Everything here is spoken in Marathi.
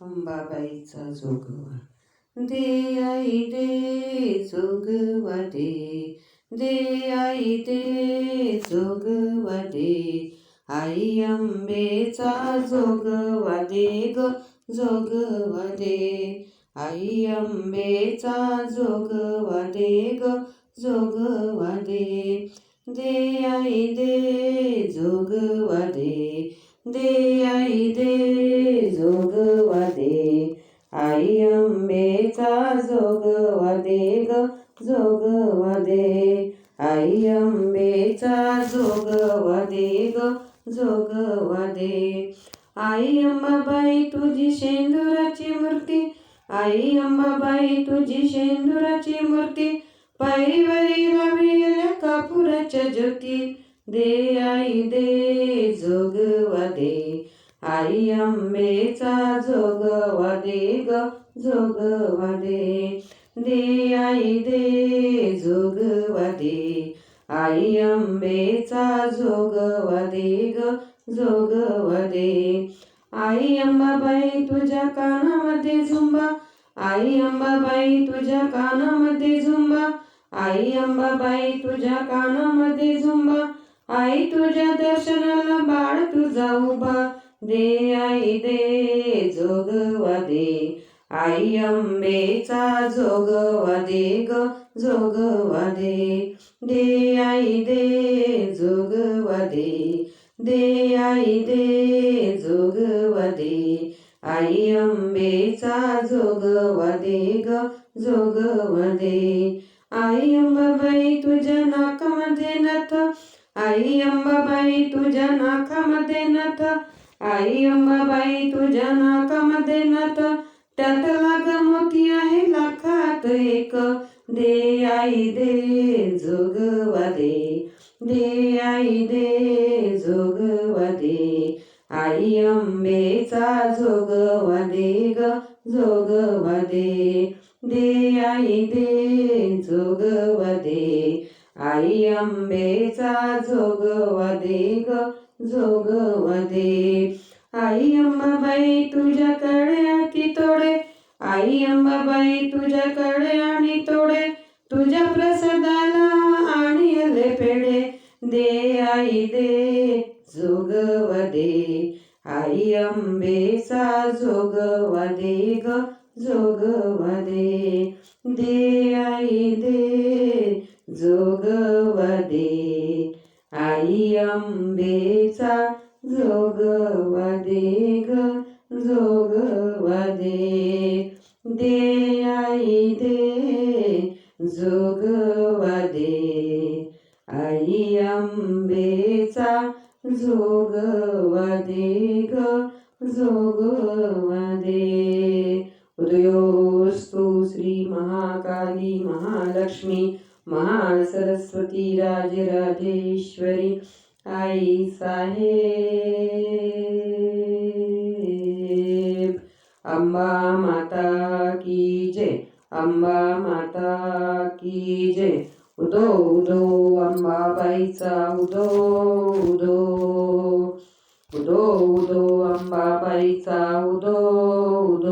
अंबाबाईचा जोगवा. दे आई दे जोगवा दे. दे आई दे जोगवा दे. आई अंबेचा जोगवा दे ग जोगवा दे. आई अंबेचा जोगवा दे ग जोगवा दे. दे आई दे जोगवा दे. दे आई दे जोगवा आई अंबेचा जोगवा दे ग जोगवा दे आई अंबेचा जोगवा दे ग जोगवा दे आई अंबाबाई तुझी शेंदुराची मूर्ती. आई अंबाबाई तुझी शेंदुराची मूर्ती. पायरीवरी लावलेल्या कापुराच्या ज्योती. दे आई दे जोगवा दे आई अंबेचा जोगवा दे ग जोगवा दे दे आई दे जोगवा दे आई अंबेचा जोगवा दे ग जोगवा दे आई अंबाबाई तुझ्या कानामध्ये झुंबा. आई अंबाबाई तुझ्या कानामध्ये झुंबा. आई अंबाबाई तुझ्या कानामध्ये झुंबा. आई तुझ्या दर्शनाला बाळ तुझा उभा. दे आई दे जोगवा दे आई अंबेचा जोगवा दे ग जोगवा दे दे आई दे जोगवा दे दे आई दे जोगवा दे आई अंबेचा जोगवा दे ग जोगवा दे आई अंबाबाई तुझ्या नाकामध्ये नथ. आई अंबाबाई तुझ्या नाकामध्ये नथ. आई अंबाबाई तुझ्या नाकामध्ये नात त्यात लाग मोती आहे लाखात एक. दे आई दे जोगवा दे दे आई दे जोगवा दे आई अंबेचा जोगवा दे ग जोगवा दे दे आई दे जोगवा दे आई अंबेचा जोगवा दे ग जोगवा दे आई अंबाबाई तुझ्याकडे अति तोडे. आई अंबाबाई तुझ्याकडे आणि तोडे. तुझ्या प्रसादाला आणि आले पेडे दे आई दे जोगवा दे आई अंबेचा जोगवा दे ग जोगवा दे दे आई दे जोगवदे. आई अंबेचा जोगवदे ग जोगवदे. दे आई दे जोगवदे. आई अंबेचा जोगवदे ग जोगवदे. सरस्वती महासरस्वती राजराजेश्वरी आई साहेब. अंबा माता की जय अंबा माता की जय. उदो उदो अंबाबाईचा उदो उदो उदो. उदो अंबाबाईचा उदो उदो उदो उदो उदो.